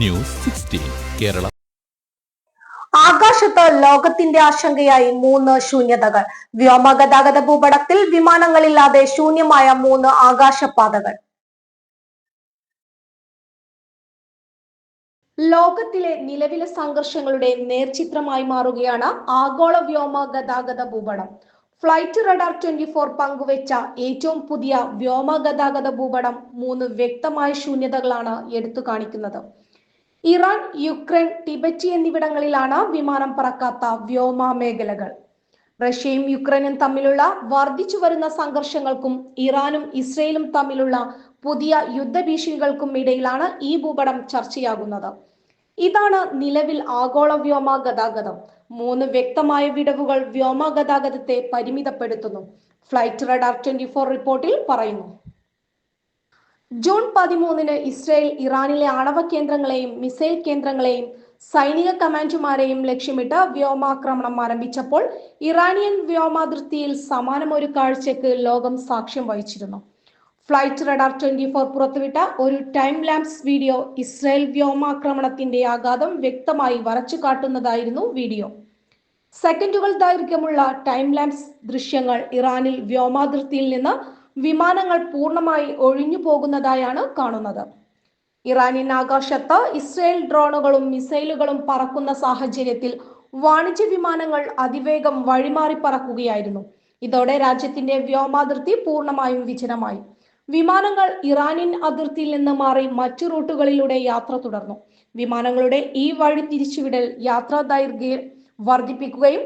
News sixteen Kerala. ആകാശത്ത് ലോകത്തിന്റെ ആശങ്കയായി മൂന്ന് ശൂന്യതകൾ. വ്യോമഗതാഗത ഭൂപടത്തിൽ വിമാനങ്ങളില്ലാതെ ശൂന്യമായ മൂന്ന് ആകാശപാതകൾ. ലോകത്തിലെ നിലവിലെ സംഘർഷങ്ങളുടെ നേർചിത്രമായി മാറുകയാണ് ആഗോള വ്യോമ ഗതാഗത ഭൂപടം. ഫ്ലൈറ്റ് റഡാർ ട്വന്റി ഫോർ പങ്കുവച്ച ഏറ്റവും പുതിയ വ്യോമ ഗതാഗത ഭൂപടം മൂന്ന് വ്യക്തമായ ശൂന്യതകളാണ് എടുത്തു കാണിക്കുന്നത്. ഇറാൻ യുക്രൈൻ ടിബറ്റ് എന്നിവിടങ്ങളിലാണ് വിമാനം പറക്കാത്ത വ്യോമ മേഖലകൾ. റഷ്യയും യുക്രൈനും തമ്മിലുള്ള വർദ്ധിച്ചു വരുന്ന സംഘർഷങ്ങൾക്കും ഇറാനും ഇസ്രയേലും തമ്മിലുള്ള പുതിയ യുദ്ധഭീഷണികൾക്കും ഇടയിലാണ് ഈ ഭൂപടം ചർച്ചയാകുന്നത്. ഇതാണ് നിലവിൽ ആഗോള വ്യോമ ഗതാഗതം. മൂന്ന് വ്യക്തമായ വിടവുകൾ വ്യോമ ഗതാഗതത്തെ പരിമിതപ്പെടുത്തുന്നു. ഫ്ലൈറ്റ് റഡാർ ട്വന്റി ഫോർ റിപ്പോർട്ടിൽ പറയുന്നു. ജൂൺ പതിമൂന്നിന് ഇസ്രയേൽ ഇറാനിലെ ആണവ കേന്ദ്രങ്ങളെയും മിസൈൽ കേന്ദ്രങ്ങളെയും സൈനിക കമാൻഡുമാരെയും ലക്ഷ്യമിട്ട് വ്യോമാക്രമണം ആരംഭിച്ചപ്പോൾ ഇറാനിയൻ വ്യോമാതിർത്തിയിൽ സമാനമൊരു കാഴ്ചയ്ക്ക് ലോകം സാക്ഷ്യം വഹിച്ചിരുന്നു. ഫ്ലൈറ്റ് റഡാർ ട്വന്റി ഫോർ പുറത്തുവിട്ട ഒരു ടൈം ലാംസ് വീഡിയോ ഇസ്രായേൽ വ്യോമാക്രമണത്തിന്റെ ആഘാതം വ്യക്തമായി വരച്ചു കാട്ടുന്നതായിരുന്നു വീഡിയോ. സെക്കൻഡുകൾ ദൈർഘ്യമുള്ള ടൈം ലാംസ് ദൃശ്യങ്ങൾ ഇറാനിൽ വ്യോമാതിർത്തിയിൽ നിന്ന് വിമാനങ്ങൾ പൂർണമായി ഒഴിഞ്ഞു പോകുന്നതായാണ് കാണുന്നത്. ഇറാനിയൻ ആകാശത്ത് ഇസ്രയേൽ ഡ്രോണുകളും മിസൈലുകളും പറക്കുന്ന സാഹചര്യത്തിൽ വാണിജ്യ വിമാനങ്ങൾ അതിവേഗം വഴിമാറി പറക്കുകയായിരുന്നു. ഇതോടെ രാജ്യത്തിന്റെ വ്യോമാതിർത്തി പൂർണമായും വിജനമായി. വിമാനങ്ങൾ ഇറാനിയൻ അതിർത്തിയിൽ നിന്ന് മാറി മറ്റു റൂട്ടുകളിലൂടെ യാത്ര തുടർന്നു. വിമാനങ്ങളുടെ ഈ വഴി തിരിച്ചുവിടൽ യാത്രാ ദൈർഘ്യം വർദ്ധിപ്പിക്കുകയും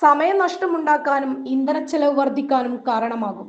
സമയനഷ്ടമുണ്ടാക്കാനും ഇന്ധനച്ചെലവ് വർദ്ധിക്കാനും കാരണമാകും.